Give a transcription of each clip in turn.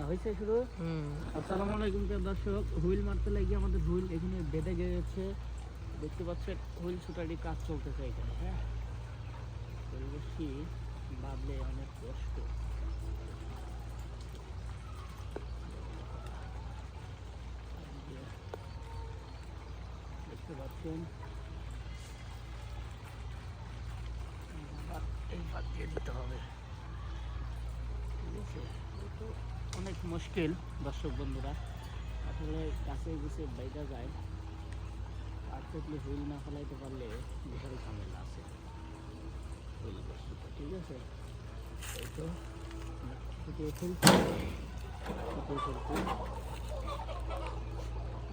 হয়েছে শুরু। আসসালামু আলাইকুম দর্শক হুইল মারতে লাগিয়ে আমাদের হুইল এখানে বেঁধে গেছে দেখতে পাচ্ছেন হুইল ছুটারি কাজ চলতেছে এখানে হ্যাঁ? বসি বাঁধলে অনেক কষ্ট। দেখতে পাচ্ছেন। এই বাদ দিয়ে দিতে হবে ঠিক আছে তো অনেক মুশকিল দর্শক বন্ধুরা। আসলে কাছে গুছে বাইটা যায়। আর থাকলে হুইল না ফেলাইতে পারলে বিশাল ঝামেলা আছে। হুইল বস্তুটা ঠিক আছে? এই তো ফুটিয়ে ফেলছি ফুটিয়ে ফেলছি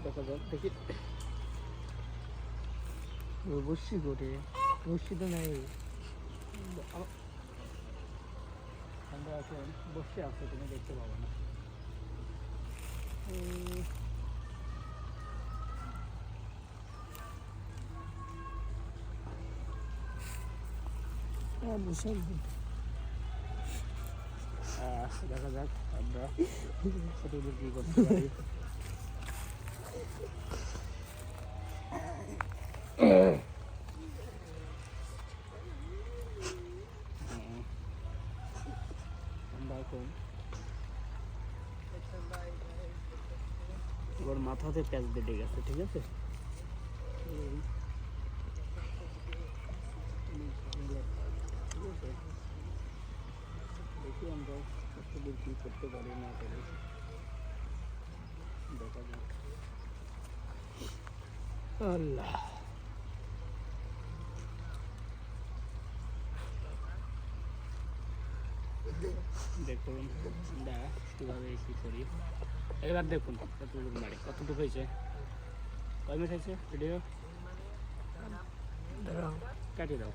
দেখা যাক দেখি। বসছি করে বসছি তো নাই। আমরা এখন বসে আছে তুমি দেখতে পাবো না উম, হ্যাঁ বসে আহ, দেখা যাক আমরা কতদূর মাথাতে প্যাচ বেঁধে গেছে ঠিক আছে এই। ঠিক আছে দেখি আমরা কতদূর কী করতে পারি না পারি। দেখা যাক। আল্লাহ। দেখুন আমরা কীভাবে কী করি। এবার দেখুন কতটুকু বাড়ি কতটুকু হয়েছে। কয় মিনিট হয়েছে? ভিডিও কাটিয়ে দাও।